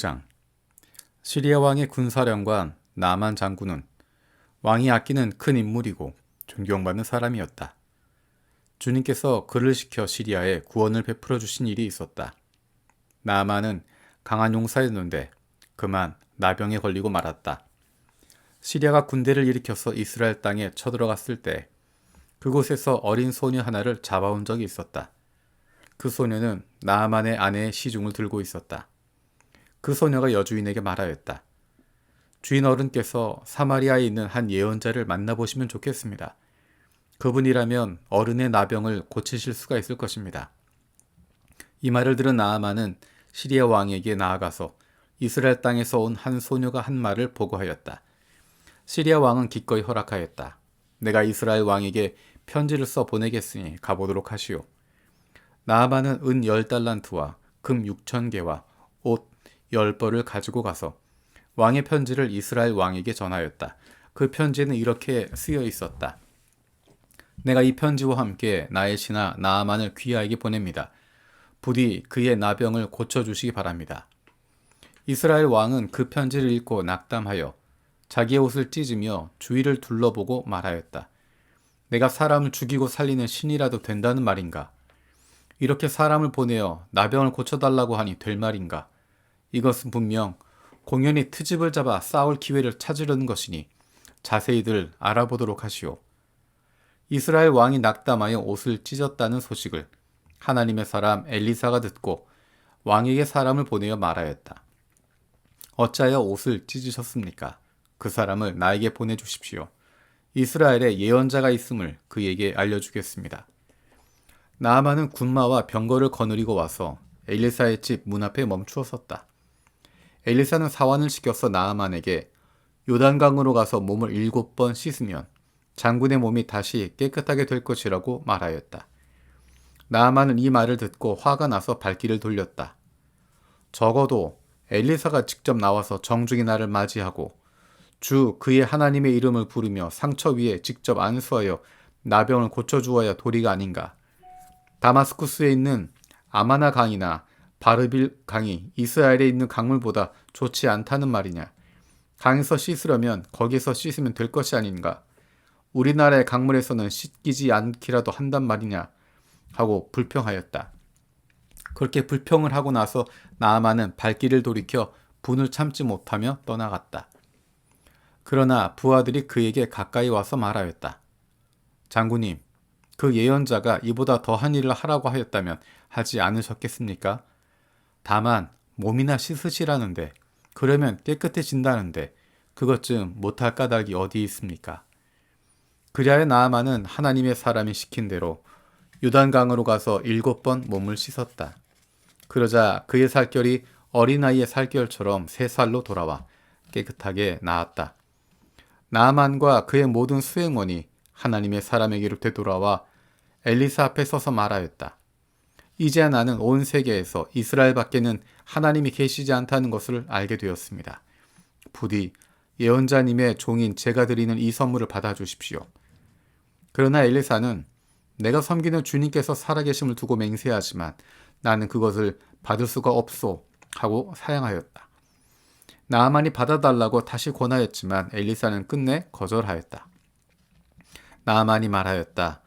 5장 시리아 왕의 군사령관 나만 장군은 왕이 아끼는 큰 인물이고 존경받는 사람이었다. 주님께서 그를 시켜 시리아에 구원을 베풀어 주신 일이 있었다. 나만은 강한 용사였는데 그만 나병에 걸리고 말았다. 시리아가 군대를 일으켜서 이스라엘 땅에 쳐들어갔을 때 그곳에서 어린 소녀 하나를 잡아온 적이 있었다. 그 소녀는 나만의 아내의 시중을 들고 있었다. 그 소녀가 여주인에게 말하였다. 주인 어른께서 사마리아에 있는 한 예언자를 만나보시면 좋겠습니다. 그분이라면 어른의 나병을 고치실 수가 있을 것입니다. 이 말을 들은 나아만은 시리아 왕에게 나아가서 이스라엘 땅에서 온 한 소녀가 한 말을 보고하였다. 시리아 왕은 기꺼이 허락하였다. 내가 이스라엘 왕에게 편지를 써 보내겠으니 가보도록 하시오. 나아만은 은 열 달란트와 금 육천 개와 옷 열 벌을 가지고 가서 왕의 편지를 이스라엘 왕에게 전하였다. 그 편지는 이렇게 쓰여 있었다. 내가 이 편지와 함께 나의 신하 나아만을 귀하에게 보냅니다. 부디 그의 나병을 고쳐주시기 바랍니다. 이스라엘 왕은 그 편지를 읽고 낙담하여 자기의 옷을 찢으며 주위를 둘러보고 말하였다. 내가 사람을 죽이고 살리는 신이라도 된다는 말인가? 이렇게 사람을 보내어 나병을 고쳐달라고 하니 될 말인가? 이것은 분명 공연히 트집을 잡아 싸울 기회를 찾으려는 것이니 자세히들 알아보도록 하시오. 이스라엘 왕이 낙담하여 옷을 찢었다는 소식을 하나님의 사람 엘리사가 듣고 왕에게 사람을 보내어 말하였다. 어찌하여 옷을 찢으셨습니까? 그 사람을 나에게 보내주십시오. 이스라엘에 예언자가 있음을 그에게 알려주겠습니다. 나아만은 군마와 병거를 거느리고 와서 엘리사의 집 문 앞에 멈추어 섰다. 엘리사는 사환을 시켜서 나아만에게 요단강으로 가서 몸을 일곱 번 씻으면 장군의 몸이 다시 깨끗하게 될 것이라고 말하였다. 나아만은 이 말을 듣고 화가 나서 발길을 돌렸다. 적어도 엘리사가 직접 나와서 정중히 나를 맞이하고 주 그의 하나님의 이름을 부르며 상처 위에 직접 안수하여 나병을 고쳐주어야 도리가 아닌가. 다마스쿠스에 있는 아마나 강이나 바르빌 강이 이스라엘에 있는 강물보다 좋지 않다는 말이냐. 강에서 씻으려면 거기서 씻으면 될 것이 아닌가. 우리나라의 강물에서는 씻기지 않기라도 한단 말이냐. 하고 불평하였다. 그렇게 불평을 하고 나서 나아만은 발길을 돌이켜 분을 참지 못하며 떠나갔다. 그러나 부하들이 그에게 가까이 와서 말하였다. 장군님, 그 예언자가 이보다 더한 일을 하라고 하였다면 하지 않으셨겠습니까? 다만 몸이나 씻으시라는데 그러면 깨끗해진다는데 그것 좀 못할 까닭이 어디 있습니까? 그리하여 나아만은 하나님의 사람이 시킨 대로 유단강으로 가서 일곱 번 몸을 씻었다. 그러자 그의 살결이 어린아이의 살결처럼 세 살로 돌아와 깨끗하게 나았다. 나만과 그의 모든 수행원이 하나님의 사람에게로 되돌아와 엘리사 앞에 서서 말하였다. 이제야 나는 온 세계에서 이스라엘 밖에는 하나님이 계시지 않다는 것을 알게 되었습니다. 부디 예언자님의 종인 제가 드리는 이 선물을 받아 주십시오. 그러나 엘리사는 내가 섬기는 주님께서 살아계심을 두고 맹세하지만 나는 그것을 받을 수가 없소 하고 사양하였다. 나아만이 받아달라고 다시 권하였지만 엘리사는 끝내 거절하였다. 나아만이 말하였다.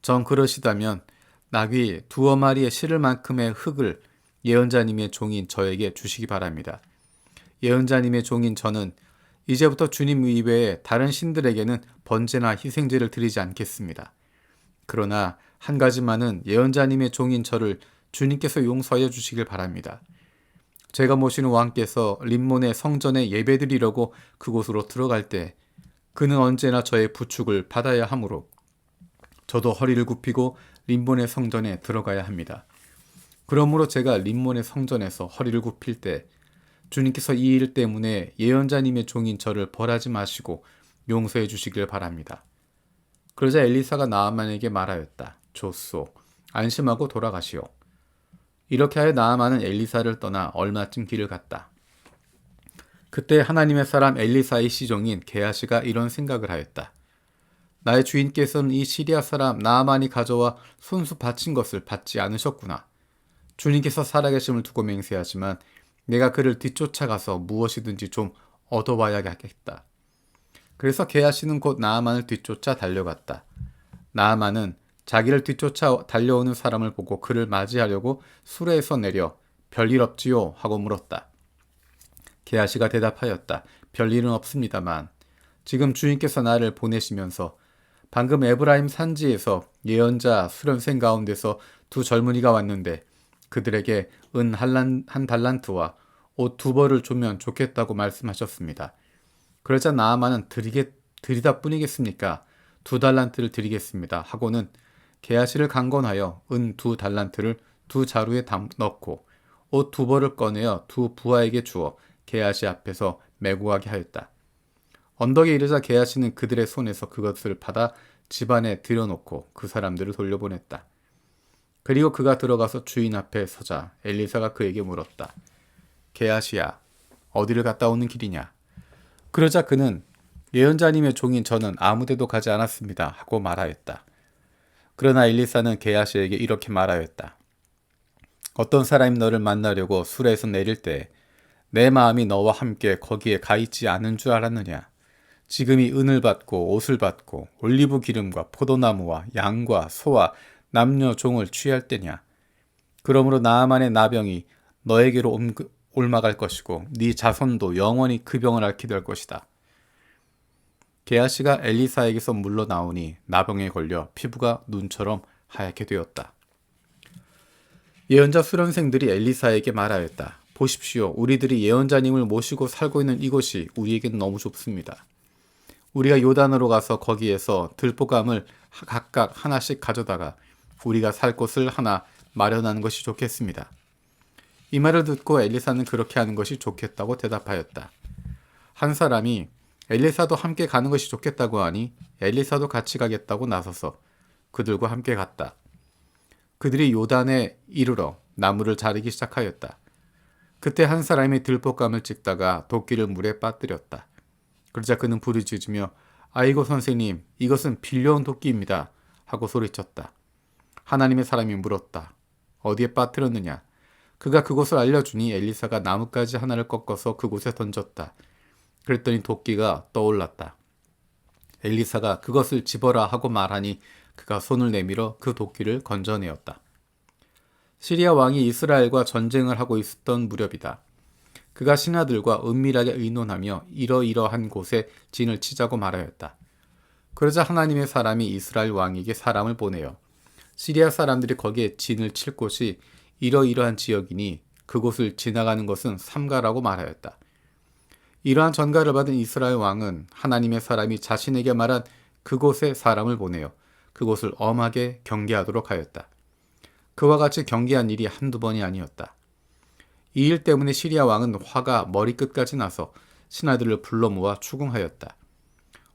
전 그러시다면 나귀 두어 마리의 실을 만큼의 흙을 예언자님의 종인 저에게 주시기 바랍니다. 예언자님의 종인 저는 이제부터 주님 이외에 다른 신들에게는 번제나 희생제를 드리지 않겠습니다. 그러나 한 가지만은 예언자님의 종인 저를 주님께서 용서하여 주시길 바랍니다. 제가 모시는 왕께서 림몬의 성전에 예배드리려고 그곳으로 들어갈 때 그는 언제나 저의 부축을 받아야 하므로 저도 허리를 굽히고 림몬의 성전에 들어가야 합니다. 그러므로 제가 림몬의 성전에서 허리를 굽힐 때 주님께서 이 일 때문에 예언자님의 종인 저를 벌하지 마시고 용서해 주시길 바랍니다. 그러자 엘리사가 나아만에게 말하였다. 좋소. 안심하고 돌아가시오. 이렇게 하여 나아만은 엘리사를 떠나 얼마쯤 길을 갔다. 그때 하나님의 사람 엘리사의 시종인 게하시가 이런 생각을 하였다. 나의 주인께서는 이 시리아 사람 나아만이 가져와 손수 바친 것을 받지 않으셨구나. 주님께서 살아계심을 두고 맹세하지만 내가 그를 뒤쫓아가서 무엇이든지 좀 얻어와야겠다. 그래서 게하시는 곧 나아만을 뒤쫓아 달려갔다. 나아만은 자기를 뒤쫓아 달려오는 사람을 보고 그를 맞이하려고 수레에서 내려 별일 없지요 하고 물었다. 게하시가 대답하였다. 별일은 없습니다만 지금 주인께서 나를 보내시면서 방금 에브라임 산지에서 예언자 수련생 가운데서 두 젊은이가 왔는데 그들에게 은 한 달란트와 옷 두 벌을 주면 좋겠다고 말씀하셨습니다. 그러자 나아만은 드리게, 드리다 뿐이겠습니까? 두 달란트를 드리겠습니다. 하고는 게하시를 강권하여 은 두 달란트를 두 자루에 담, 넣고 옷 두 벌을 꺼내어 두 부하에게 주어 게하시 앞에서 메고 가게 하였다. 언덕에 이르자 게하시는 그들의 손에서 그것을 받아 집안에 들여놓고 그 사람들을 돌려보냈다. 그리고 그가 들어가서 주인 앞에 서자 엘리사가 그에게 물었다. 게하시야, 어디를 갔다 오는 길이냐? 그러자 그는 예언자님의 종인 저는 아무데도 가지 않았습니다. 하고 말하였다. 그러나 엘리사는 게하시에게 이렇게 말하였다. 어떤 사람이 너를 만나려고 수레에서 내릴 때 내 마음이 너와 함께 거기에 가 있지 않은 줄 알았느냐? 지금이 은을 받고 옷을 받고 올리브 기름과 포도나무와 양과 소와 남녀 종을 취할 때냐? 그러므로 나아만의 나병이 너에게로 올마갈 것이고 네 자손도 영원히 그 병을 앓게 될 것이다. 게하시가 엘리사에게서 물러나오니 나병에 걸려 피부가 눈처럼 하얗게 되었다. 예언자 수련생들이 엘리사에게 말하였다. 보십시오. 우리들이 예언자님을 모시고 살고 있는 이곳이 우리에게는 너무 좁습니다. 우리가 요단으로 가서 거기에서 들보감을 각각 하나씩 가져다가 우리가 살 곳을 하나 마련하는 것이 좋겠습니다. 이 말을 듣고 엘리사는 그렇게 하는 것이 좋겠다고 대답하였다. 한 사람이 엘리사도 함께 가는 것이 좋겠다고 하니 엘리사도 같이 가겠다고 나서서 그들과 함께 갔다. 그들이 요단에 이르러 나무를 자르기 시작하였다. 그때 한 사람이 들볶감을 찍다가 도끼를 물에 빠뜨렸다. 그러자 그는 부르짖으며 아이고 선생님 이것은 빌려온 도끼입니다 하고 소리쳤다. 하나님의 사람이 물었다. 어디에 빠뜨렸느냐? 그가 그곳을 알려주니 엘리사가 나뭇가지 하나를 꺾어서 그곳에 던졌다. 그랬더니 도끼가 떠올랐다. 엘리사가 그것을 집어라 하고 말하니 그가 손을 내밀어 그 도끼를 건져내었다. 시리아 왕이 이스라엘과 전쟁을 하고 있었던 무렵이다. 그가 신하들과 은밀하게 의논하며 이러이러한 곳에 진을 치자고 말하였다. 그러자 하나님의 사람이 이스라엘 왕에게 사람을 보내어 시리아 사람들이 거기에 진을 칠 곳이 이러이러한 지역이니 그곳을 지나가는 것은 삼가라고 말하였다. 이러한 전가를 받은 이스라엘 왕은 하나님의 사람이 자신에게 말한 그곳에 사람을 보내어 그곳을 엄하게 경계하도록 하였다. 그와 같이 경계한 일이 한두 번이 아니었다. 이 일 때문에 시리아 왕은 화가 머리끝까지 나서 신하들을 불러 모아 추궁하였다.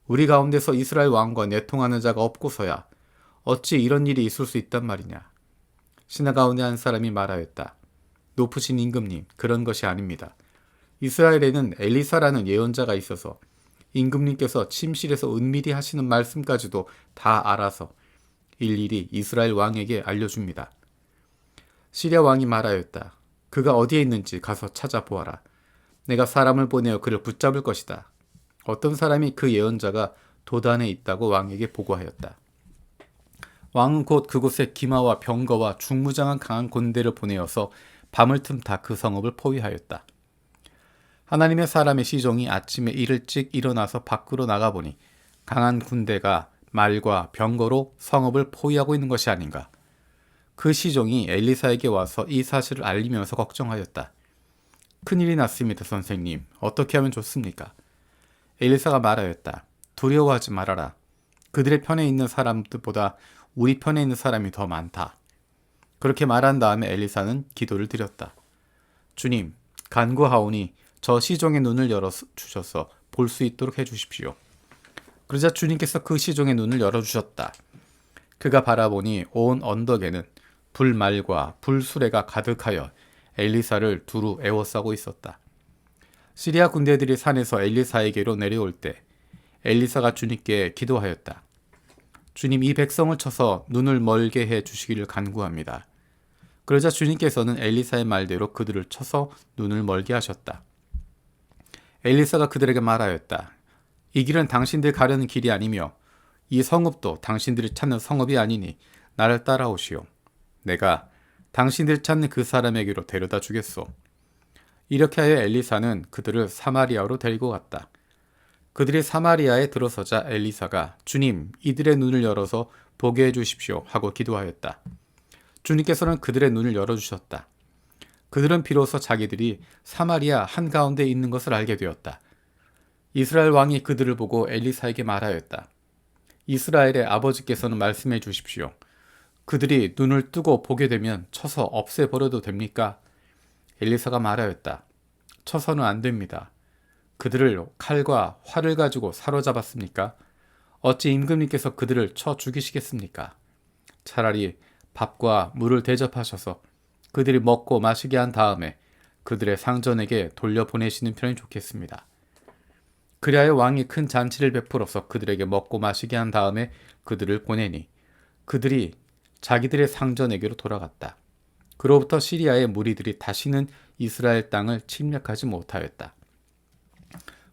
우리 가운데서 이스라엘 왕과 내통하는 자가 없고서야 어찌 이런 일이 있을 수 있단 말이냐. 신하 가운데 한 사람이 말하였다. 높으신 임금님, 그런 것이 아닙니다. 이스라엘에는 엘리사라는 예언자가 있어서 임금님께서 침실에서 은밀히 하시는 말씀까지도 다 알아서 일일이 이스라엘 왕에게 알려줍니다. 시리아 왕이 말하였다. 그가 어디에 있는지 가서 찾아보아라. 내가 사람을 보내어 그를 붙잡을 것이다. 어떤 사람이 그 예언자가 도단에 있다고 왕에게 보고하였다. 왕은 곧 그곳에 기마와 병거와 중무장한 강한 군대를 보내어서 밤을 틈타 그 성읍을 포위하였다. 하나님의 사람의 시종이 아침에 일찍 일어나서 밖으로 나가보니 강한 군대가 말과 병거로 성읍을 포위하고 있는 것이 아닌가. 그 시종이 엘리사에게 와서 이 사실을 알리면서 걱정하였다. 큰일이 났습니다, 선생님. 어떻게 하면 좋습니까? 엘리사가 말하였다. 두려워하지 말아라. 그들의 편에 있는 사람들보다 우리 편에 있는 사람이 더 많다. 그렇게 말한 다음에 엘리사는 기도를 드렸다. 주님, 간구하오니 저 시종의 눈을 열어 주셔서 볼 수 있도록 해 주십시오. 그러자 주님께서 그 시종의 눈을 열어 주셨다. 그가 바라보니 온 언덕에는 불말과 불수레가 가득하여 엘리사를 두루 에워싸고 있었다. 시리아 군대들이 산에서 엘리사에게로 내려올 때 엘리사가 주님께 기도하였다. 주님 이 백성을 쳐서 눈을 멀게 해 주시기를 간구합니다. 그러자 주님께서는 엘리사의 말대로 그들을 쳐서 눈을 멀게 하셨다. 엘리사가 그들에게 말하였다. 이 길은 당신들 가려는 길이 아니며 이 성읍도 당신들이 찾는 성읍이 아니니 나를 따라오시오. 내가 당신들 찾는 그 사람에게로 데려다 주겠소. 이렇게 하여 엘리사는 그들을 사마리아로 데리고 갔다. 그들이 사마리아에 들어서자 엘리사가 주님, 이들의 눈을 열어서 보게 해 주십시오 하고 기도하였다. 주님께서는 그들의 눈을 열어주셨다. 그들은 비로소 자기들이 사마리아 한가운데 있는 것을 알게 되었다. 이스라엘 왕이 그들을 보고 엘리사에게 말하였다. 이스라엘의 아버지께서는 말씀해 주십시오. 그들이 눈을 뜨고 보게 되면 쳐서 없애버려도 됩니까? 엘리사가 말하였다. 쳐서는 안 됩니다. 그들을 칼과 활을 가지고 사로잡았습니까? 어찌 임금님께서 그들을 쳐 죽이시겠습니까? 차라리 밥과 물을 대접하셔서 그들이 먹고 마시게 한 다음에 그들의 상전에게 돌려보내시는 편이 좋겠습니다. 그리하여 왕이 큰 잔치를 베풀어서 그들에게 먹고 마시게 한 다음에 그들을 보내니 그들이 자기들의 상전에게로 돌아갔다. 그로부터 시리아의 무리들이 다시는 이스라엘 땅을 침략하지 못하였다.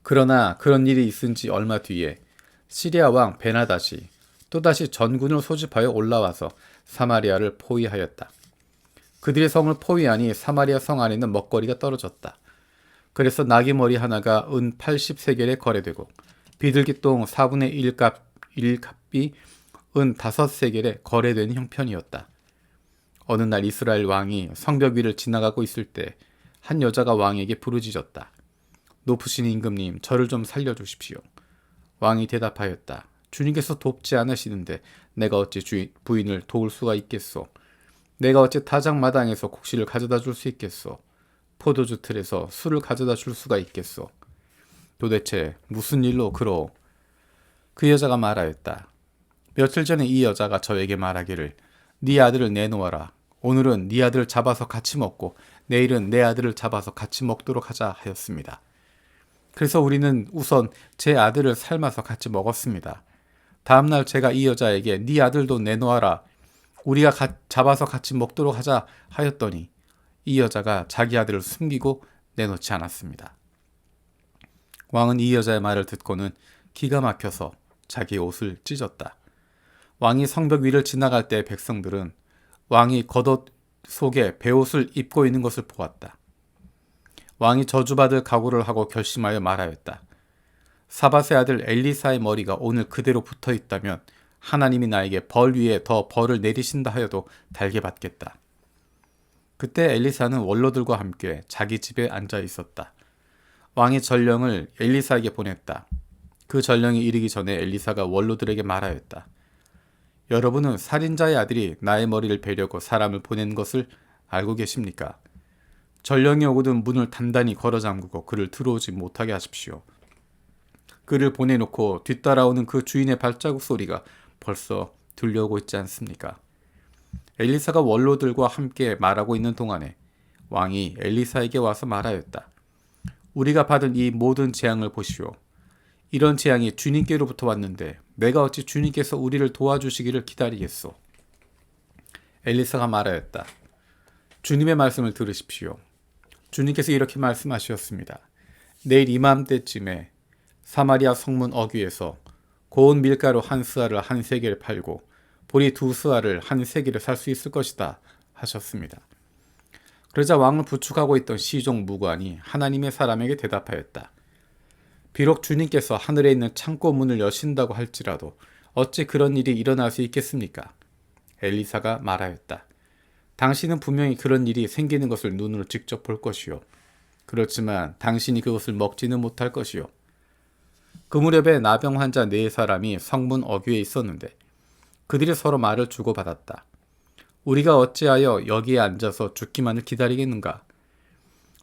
그러나 그런 일이 있은 지 얼마 뒤에 시리아 왕 베나다시 또다시 전군을 소집하여 올라와서 사마리아를 포위하였다. 그들의 성을 포위하니 사마리아 성 안에는 먹거리가 떨어졌다. 그래서 나귀 머리 하나가 은 80세겔에 거래되고 비둘기똥 4분의 1값 1값이 은 5세겔에 거래되는 형편이었다. 어느 날 이스라엘 왕이 성벽 위를 지나가고 있을 때 한 여자가 왕에게 부르짖었다. 높으신 임금님, 저를 좀 살려주십시오. 왕이 대답하였다. 주님께서 돕지 않으시는데 내가 어찌 주인, 부인을 도울 수가 있겠소? 내가 어찌 타작 마당에서 곡식을 가져다 줄 수 있겠소? 포도주 틀에서 술을 가져다 줄 수가 있겠소? 도대체 무슨 일로 그러? 그 여자가 말하였다. 며칠 전에 이 여자가 저에게 말하기를 네 아들을 내놓아라. 오늘은 네 아들을 잡아서 같이 먹고 내일은 내 아들을 잡아서 같이 먹도록 하자 하였습니다. 그래서 우리는 우선 제 아들을 삶아서 같이 먹었습니다. 다음날 제가 이 여자에게 네 아들도 내놓아라. 우리가 가, 잡아서 같이 먹도록 하자 하였더니 이 여자가 자기 아들을 숨기고 내놓지 않았습니다. 왕은 이 여자의 말을 듣고는 기가 막혀서 자기 옷을 찢었다. 왕이 성벽 위를 지나갈 때 백성들은 왕이 겉옷 속에 베옷을 입고 있는 것을 보았다. 왕이 저주받을 각오를 하고 결심하여 말하였다. 사바세 아들 엘리사의 머리가 오늘 그대로 붙어 있다면 하나님이 나에게 벌 위에 더 벌을 내리신다 하여도 달게 받겠다. 그때 엘리사는 원로들과 함께 자기 집에 앉아 있었다. 왕이 전령을 엘리사에게 보냈다. 그 전령이 이르기 전에 엘리사가 원로들에게 말하였다. 여러분은 살인자의 아들이 나의 머리를 베려고 사람을 보낸 것을 알고 계십니까? 전령이 오거든 문을 단단히 걸어 잠그고 그를 들어오지 못하게 하십시오. 그를 보내놓고 뒤따라오는 그 주인의 발자국 소리가 벌써 들려오고 있지 않습니까? 엘리사가 원로들과 함께 말하고 있는 동안에 왕이 엘리사에게 와서 말하였다. 우리가 받은 이 모든 재앙을 보시오. 이런 재앙이 주님께로부터 왔는데 내가 어찌 주님께서 우리를 도와주시기를 기다리겠소. 엘리사가 말하였다. 주님의 말씀을 들으십시오. 주님께서 이렇게 말씀하셨습니다. 내일 이맘때쯤에 사마리아 성문 어귀에서 고운 밀가루 한 스아를 한 세계를 팔고 보리 두 스아를 한 세계를 살 수 있을 것이다 하셨습니다. 그러자 왕을 부축하고 있던 시종 무관이 하나님의 사람에게 대답하였다. 비록 주님께서 하늘에 있는 창고 문을 여신다고 할지라도 어찌 그런 일이 일어날 수 있겠습니까? 엘리사가 말하였다. 당신은 분명히 그런 일이 생기는 것을 눈으로 직접 볼 것이요. 그렇지만 당신이 그것을 먹지는 못할 것이요. 그 무렵에 나병 환자 네 사람이 성문 어귀에 있었는데 그들이 서로 말을 주고받았다. 우리가 어찌하여 여기에 앉아서 죽기만을 기다리겠는가?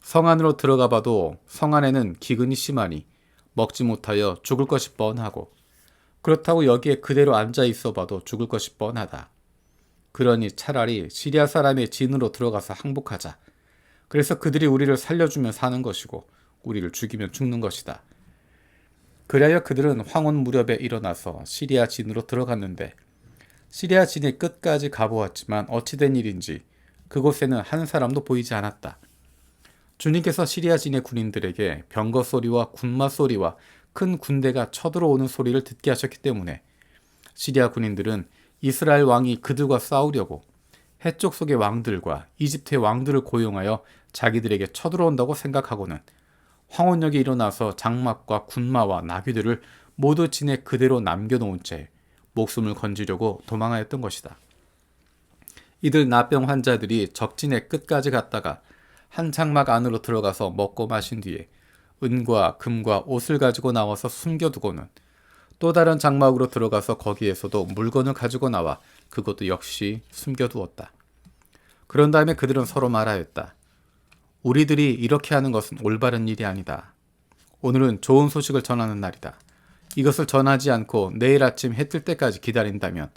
성 안으로 들어가 봐도 성 안에는 기근이 심하니 먹지 못하여 죽을 것이 뻔하고 그렇다고 여기에 그대로 앉아 있어 봐도 죽을 것이 뻔하다. 그러니 차라리 시리아 사람의 진으로 들어가서 항복하자. 그래서 그들이 우리를 살려주면 사는 것이고 우리를 죽이면 죽는 것이다. 그리하여 그들은 황혼 무렵에 일어나서 시리아 진으로 들어갔는데 시리아 진이 끝까지 가보았지만 어찌된 일인지 그곳에는 한 사람도 보이지 않았다. 주님께서 시리아 진의 군인들에게 병거 소리와 군마 소리와 큰 군대가 쳐들어오는 소리를 듣게 하셨기 때문에 시리아 군인들은 이스라엘 왕이 그들과 싸우려고 해쪽 속의 왕들과 이집트의 왕들을 고용하여 자기들에게 쳐들어온다고 생각하고는 황혼역에 일어나서 장막과 군마와 나귀들을 모두 진에 그대로 남겨놓은 채 목숨을 건지려고 도망하였던 것이다. 이들 나병 환자들이 적진의 끝까지 갔다가 한 장막 안으로 들어가서 먹고 마신 뒤에 은과 금과 옷을 가지고 나와서 숨겨두고는 또 다른 장막으로 들어가서 거기에서도 물건을 가지고 나와 그것도 역시 숨겨두었다. 그런 다음에 그들은 서로 말하였다. 우리들이 이렇게 하는 것은 올바른 일이 아니다. 오늘은 좋은 소식을 전하는 날이다. 이것을 전하지 않고 내일 아침 해 뜰 때까지 기다린다면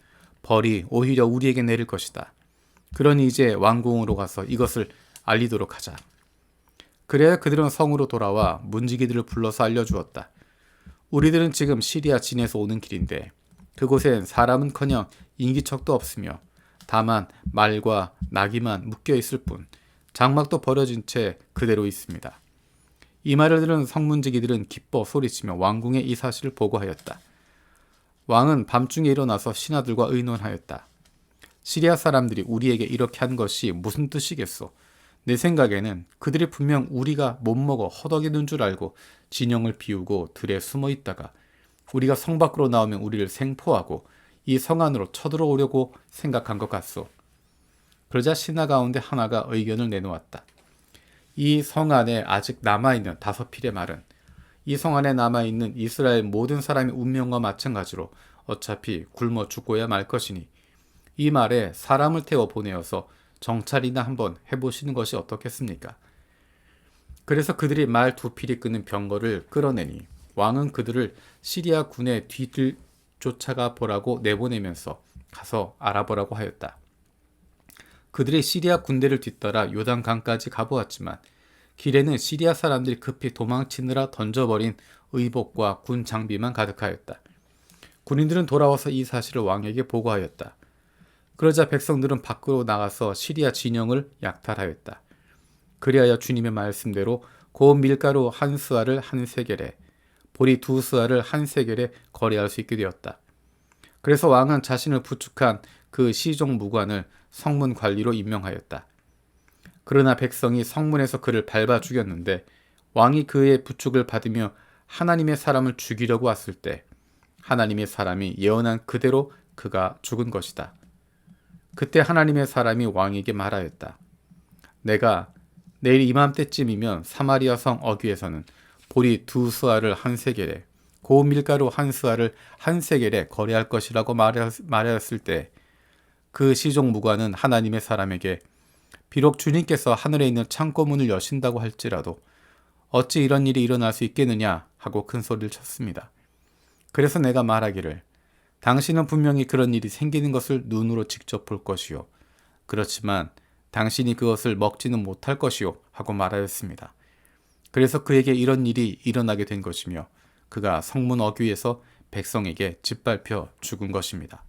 벌이 오히려 우리에게 내릴 것이다. 그러니 이제 왕궁으로 가서 이것을 알리도록 하자. 그래야 그들은 성으로 돌아와 문지기들을 불러서 알려주었다. 우리들은 지금 시리아 진에서 오는 길인데 그곳엔 사람은커녕 인기척도 없으며 다만 말과 나귀만 묶여 있을 뿐 장막도 버려진 채 그대로 있습니다. 이 말을 들은 성문지기들은 기뻐 소리치며 왕궁에 이 사실을 보고하였다. 왕은 밤중에 일어나서 신하들과 의논하였다. 시리아 사람들이 우리에게 이렇게 한 것이 무슨 뜻이겠소? 내 생각에는 그들이 분명 우리가 못 먹어 허덕이는 줄 알고 진영을 비우고 들에 숨어 있다가 우리가 성 밖으로 나오면 우리를 생포하고 이 성 안으로 쳐들어오려고 생각한 것 같소. 그러자 신하 가운데 하나가 의견을 내놓았다. 이 성 안에 아직 남아있는 다섯 필의 말은 이 성 안에 남아있는 이스라엘 모든 사람의 운명과 마찬가지로 어차피 굶어 죽고야 말 것이니 이 말에 사람을 태워 보내어서 정찰이나 한번 해보시는 것이 어떻겠습니까? 그래서 그들이 말 두 필이 끄는 병거를 끌어내니 왕은 그들을 시리아 군의 뒤를 쫓아가 보라고 내보내면서 가서 알아보라고 하였다. 그들이 시리아 군대를 뒤따라 요단 강까지 가보았지만 길에는 시리아 사람들이 급히 도망치느라 던져버린 의복과 군 장비만 가득하였다. 군인들은 돌아와서 이 사실을 왕에게 보고하였다. 그러자 백성들은 밖으로 나가서 시리아 진영을 약탈하였다. 그리하여 주님의 말씀대로 고운 밀가루 한 수알을 한 세겔에 보리 두 수알을 한 세겔에 거래할 수 있게 되었다. 그래서 왕은 자신을 부축한 그 시종 무관을 성문 관리로 임명하였다. 그러나 백성이 성문에서 그를 밟아 죽였는데 왕이 그의 부축을 받으며 하나님의 사람을 죽이려고 왔을 때 하나님의 사람이 예언한 그대로 그가 죽은 것이다. 그때 하나님의 사람이 왕에게 말하였다. 내가 내일 이맘때쯤이면 사마리아 성 어귀에서는 보리 두 수알을 한 세겔에 고운 밀가루 한 수알을 한 세겔에 거래할 것이라고 말하였을 때 그 시종 무관은 하나님의 사람에게 비록 주님께서 하늘에 있는 창고 문을 여신다고 할지라도 어찌 이런 일이 일어날 수 있겠느냐 하고 큰 소리를 쳤습니다. 그래서 내가 말하기를 당신은 분명히 그런 일이 생기는 것을 눈으로 직접 볼 것이요. 그렇지만 당신이 그것을 먹지는 못할 것이요. 하고 말하였습니다. 그래서 그에게 이런 일이 일어나게 된 것이며 그가 성문 어귀에서 백성에게 짓밟혀 죽은 것입니다.